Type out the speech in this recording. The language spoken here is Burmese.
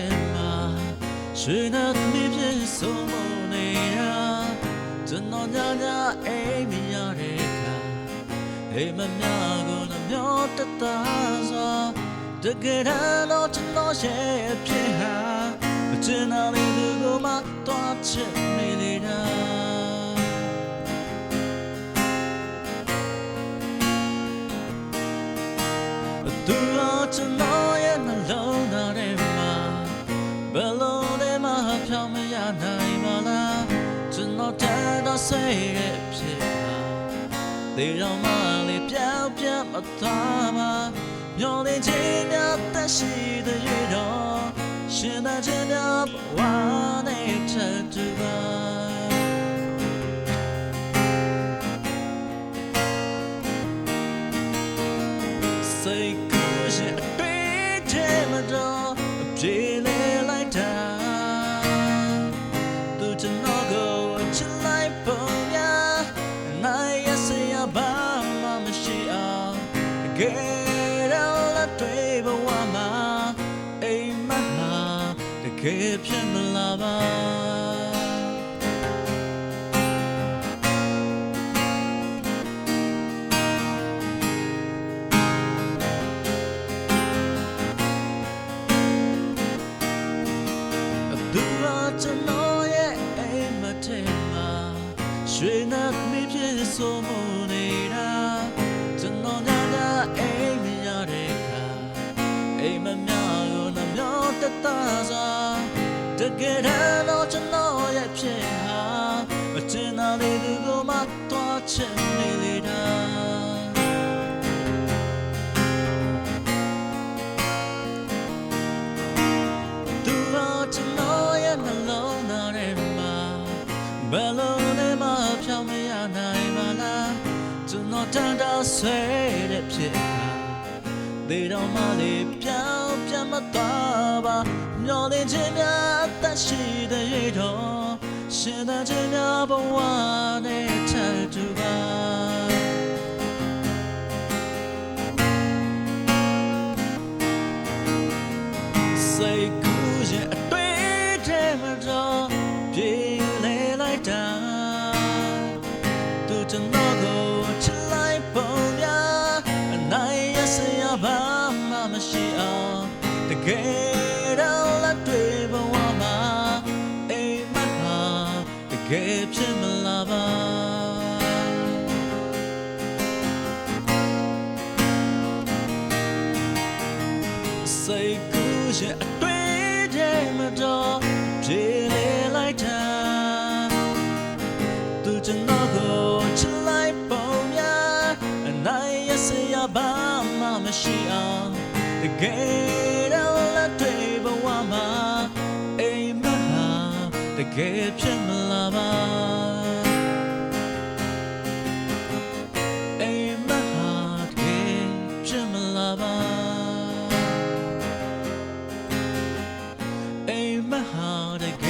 ကျွန်တော်ရဲ့အိမ်မထဲမှာရွှေနဲ့သမီးဖြစ်ဆုံးမနေတာကျွန်တော်ညညအိမ်မရတဲ့အခါအိမ်မများကိုနှမျောတတစွာတကယ်တော့ကျွန်တော်ရဲ့ဖြစ်ဟာမချင်တာလေးသူကိုမှတွားချင် ဒီတော့မှလေးပြောင်းပြတ်မသွားပါမျောနေခြင်းများသက်ရှိတဲ့ရတော့ရှင်သာခြင်းများဘဝနဲ့ထပ်တူပါ တကယ်ဖြစ်မလာပါသူကကျွန်တော်ရဲ့အိမ်မထဲမှာရွှေနဲ့မီးဖြစ်ဆိုမှုနေတာကျွန်တော်ညညအိမ်မရတဲ့အခါအိမ်မများကိုနှမျော တတစွာတကယ်တော့ကျွန်တော်ရဲ့ဖြစ်ဟာမချင်တာလေးသူကိုမှတွားချင်နေလေတာသူတော့ကျွန်တော်ရဲ့နှလုံးသားထဲမှာဘယ်လိုလဲမှဖြောင်းမရနိုင်ပါလားကျွန်တော်တန်တာဆွဲတဲ့ဖြစ် တာဒီတော့မှလေးပြောင်းပြန်မသွားပါမျောနေခြင်းများအသက်ရှိတဲ့ရတော့ရှင်သာခြင်းများဘဝနဲ့ထပ်တူပါစိတ် ဘာမှမရှိအောင်တကယ်တော့လက်တွေဘဝမှာအိမ်မဟာတကယ်ဖြစ်မလာပါစိတ်ကူးရဲ့အတွေ့တဲ့မတော်ပြေလေလိုက်တာသူကျွန်တော်ကိုချစ်လိုက်ပုံများအနိုင်ရစရာဘာ မှမရှိအောင်တကယ်တော့လက်တွေဘဝမှာအိမ်မဟာတကယ်ဖြစ်မလာပါအိမ်မဟာတကယ်ဖြစ်မလာပါအိမ်မဟာတကယ်